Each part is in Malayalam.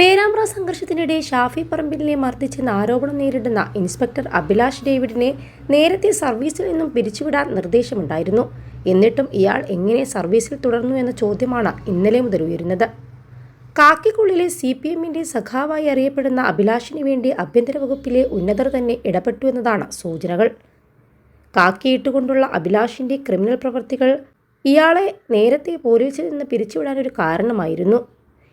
പേരാമ്പ്ര സംഘർഷത്തിനിടെ ഷാഫി പറമ്പിലിനെ മർദ്ദിച്ചെന്ന ആരോപണം നേരിടുന്ന ഇൻസ്പെക്ടർ അഭിലാഷ് ഡേവിഡിനെ നേരത്തെ സർവീസിൽ നിന്നും പിരിച്ചുവിടാൻ നിർദ്ദേശമുണ്ടായിരുന്നു. എന്നിട്ടും ഇയാൾ എങ്ങനെ സർവീസിൽ തുടർന്നു എന്ന ചോദ്യമാണ് ഇന്നലെ മുതൽ ഉയരുന്നത്. കാക്കിക്കുള്ളിലെ സി പി എമ്മിന്റെ സഖാവായി അറിയപ്പെടുന്ന അഭിലാഷിന് വേണ്ടി ആഭ്യന്തര വകുപ്പിലെ ഉന്നതർ തന്നെ ഇടപെട്ടു എന്നതാണ് സൂചനകൾ. കാക്കിയിട്ടുകൊണ്ടുള്ള അഭിലാഷിന്റെ ക്രിമിനൽ പ്രവൃത്തികൾ ഇയാളെ നേരത്തെ പോലീസിൽ നിന്ന് പിരിച്ചുവിടാനൊരു കാരണമായിരുന്നു.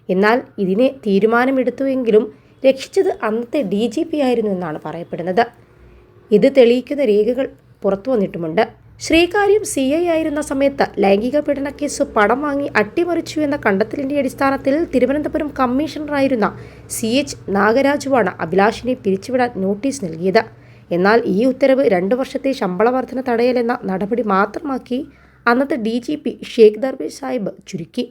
എന്നാൽ ഇതിനെ തീരുമാനമെടുത്തുവെങ്കിലും രക്ഷിച്ചത് അന്നത്തെ ഡി ജി പി ആയിരുന്നു എന്നാണ് പറയപ്പെടുന്നത്. ഇത് തെളിയിക്കുന്ന രേഖകൾ പുറത്തു വന്നിട്ടുമുണ്ട്. ശ്രീകാര്യം സി ഐ ആയിരുന്ന സമയത്ത് ലൈംഗിക പീഡന കേസ് പണം വാങ്ങി അട്ടിമറിച്ചു എന്ന കണ്ടെത്തലിന്റെ അടിസ്ഥാനത്തിൽ തിരുവനന്തപുരം കമ്മീഷണറായിരുന്ന സി എച്ച് നാഗരാജുവാണ് അഭിലാഷിനെ പിരിച്ചുവിടാൻ നോട്ടീസ് നൽകിയത്. എന്നാൽ ഈ ഉത്തരവ് രണ്ടു വർഷത്തെ ശമ്പള വർധന തടയലെന്ന നടപടി മാത്രമാക്കി അന്നത്തെ D G P Shaikh Darvesh Sahib ചുരുക്കി.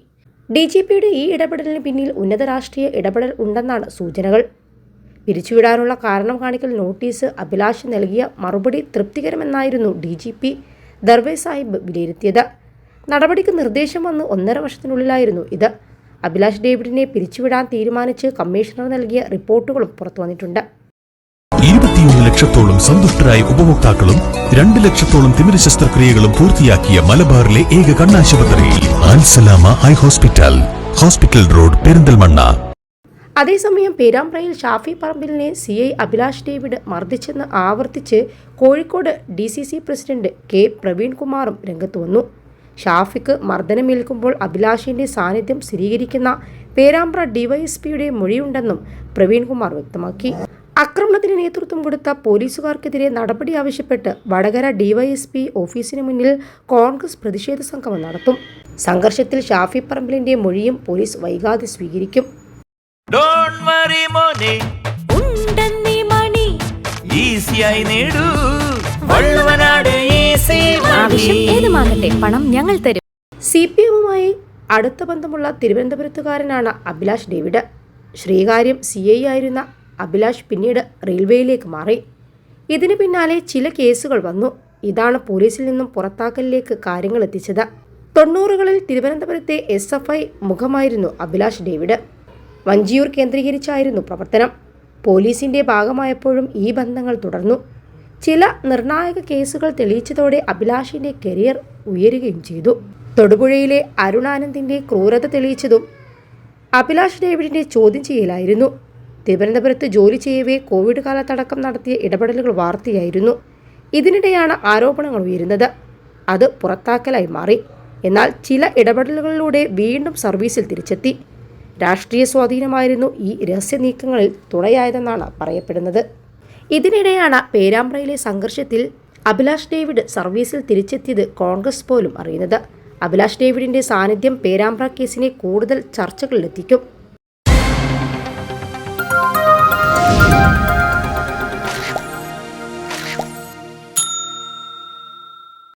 ഡി ജി പിയുടെ ഈ ഇടപെടലിന് പിന്നിൽ ഉന്നത രാഷ്ട്രീയ ഇടപെടൽ ഉണ്ടെന്നാണ് സൂചനകൾ. പിരിച്ചുവിടാനുള്ള കാരണം കാണിക്കൽ നോട്ടീസ് അഭിലാഷ് നൽകിയ മറുപടി തൃപ്തികരമെന്നായിരുന്നു D G P Darvesh Sahib വിലയിരുത്തിയത്. നടപടിക്ക് നിർദ്ദേശം വന്ന് ഒന്നര വർഷത്തിനുള്ളിലായിരുന്നു ഇത്. അഭിലാഷ് ഡേവിഡിനെ പിരിച്ചുവിടാൻ തീരുമാനിച്ച് കമ്മീഷണർ നൽകിയ റിപ്പോർട്ടുകളും പുറത്തു വന്നിട്ടുണ്ട് ഇരുപത്തിയൊന്ന് ലക്ഷത്തോളം സന്തുഷ്ടരായ ഉപഭോക്താക്കളും രണ്ട് ലക്ഷത്തോളം തിമിര ശസ്ത്രക്രിയകളും പൂർത്തിയാക്കിയ മലബാറിലെ ഏക കണ്ണാശുപത്രി Al Salama eye hospital hospital road Perinthalmanna. അതേസമയം പേരാമ്പ്രയിൽ ഷാഫി പറമ്പിലിനെ സി ഐ അഭിലാഷ് ഡേവിഡ് മർദ്ദിച്ചെന്ന് ആവർത്തിച്ച് Kozhikode D C C president K പ്രവീൺകുമാറും രംഗത്ത് വന്നു. ഷാഫിക്ക് മർദ്ദനമേൽക്കുമ്പോൾ അഭിലാഷിന്റെ സാന്നിധ്യം സ്ഥിരീകരിക്കുന്ന പേരാമ്പ്ര ഡിവൈഎസ്പിയുടെ മൊഴിയുണ്ടെന്നും പ്രവീൺകുമാർ വ്യക്തമാക്കി. ആക്രമണത്തിന് നേതൃത്വം കൊടുത്ത പോലീസുകാർക്കെതിരെ നടപടി ആവശ്യപ്പെട്ട് വടകര ഡിവൈഎസ്പി ഓഫീസിന് മുന്നിൽ കോൺഗ്രസ് പ്രതിഷേധ സംഗമം നടത്തും. സംഘർഷത്തിൽ ഷാഫി പറമ്പിലിന്റെ മൊഴിയും പോലീസ് വൈകാതെ സ്വീകരിക്കും. ഡോണ്ട് വറി മോനെ. ഉണ്ടെന്നീ മണി. ഈസിയായി നേടൂ. വള്ളുവനാട് ഈസി ആവശ്യം ഏതുമാകട്ടെ പണം ഞങ്ങൾ തരും. സി പി എമ്മുമായി അടുത്ത ബന്ധമുള്ള തിരുവനന്തപുരത്തുകാരനാണ് Abhilash David. Sreekaryam C I ആയിരുന്ന അഭിലാഷ് പിന്നീട് റെയിൽവേയിലേക്ക് മാറി. ഇതിന് പിന്നാലെ ചില കേസുകൾ വന്നു. ഇതാണ് പോലീസിൽ നിന്നും പുറത്താക്കലിലേക്ക് കാര്യങ്ങൾ എത്തിച്ചത്. തൊണ്ണൂറുകളിൽ തിരുവനന്തപുരത്തെ എസ് എഫ് ഐ മുഖമായിരുന്നു അഭിലാഷ് ഡേവിഡ്. വഞ്ചിയൂർ കേന്ദ്രീകരിച്ചായിരുന്നു പ്രവർത്തനം. പോലീസിന്റെ ഭാഗമായപ്പോഴും ഈ ബന്ധങ്ങൾ തുടർന്നു. ചില നിർണായക കേസുകൾ തെളിയിച്ചതോടെ അഭിലാഷിന്റെ കരിയർ ഉയരുകയും ചെയ്തു. തൊടുപുഴയിലെ അരുണാനന്ദിന്റെ ക്രൂരത തെളിയിച്ചതും അഭിലാഷ് ഡേവിഡിന്റെ ചോദ്യം ചെയ്യലായിരുന്നു. തിരുവനന്തപുരത്ത് ജോലി ചെയ്യവേ കോവിഡ് കാലത്തടക്കം നടത്തിയ ഇടപെടലുകൾ വാർത്തയായിരുന്നു. ഇതിനിടെയാണ് ആരോപണങ്ങൾ ഉയരുന്നത്. അത് പുറത്താക്കലായി മാറി. എന്നാൽ ചില ഇടപെടലുകളിലൂടെ വീണ്ടും സർവീസിൽ തിരിച്ചെത്തി. രാഷ്ട്രീയ സ്വാധീനമായിരുന്നു ഈ രഹസ്യ നീക്കങ്ങളിൽ തുണയായതെന്നാണ് പറയപ്പെടുന്നത്. ഇതിനിടെയാണ് പേരാമ്പ്രയിലെ സംഘർഷത്തിൽ അഭിലാഷ് ഡേവിഡ് സർവീസിൽ തിരിച്ചെത്തിയത് കോൺഗ്രസ് പോലും അറിയുന്നത്. അഭിലാഷ് ഡേവിഡിന്റെ സാന്നിധ്യം പേരാമ്പ്ര കേസിനെ കൂടുതൽ ചർച്ചകളിലെത്തിക്കും. Thank you.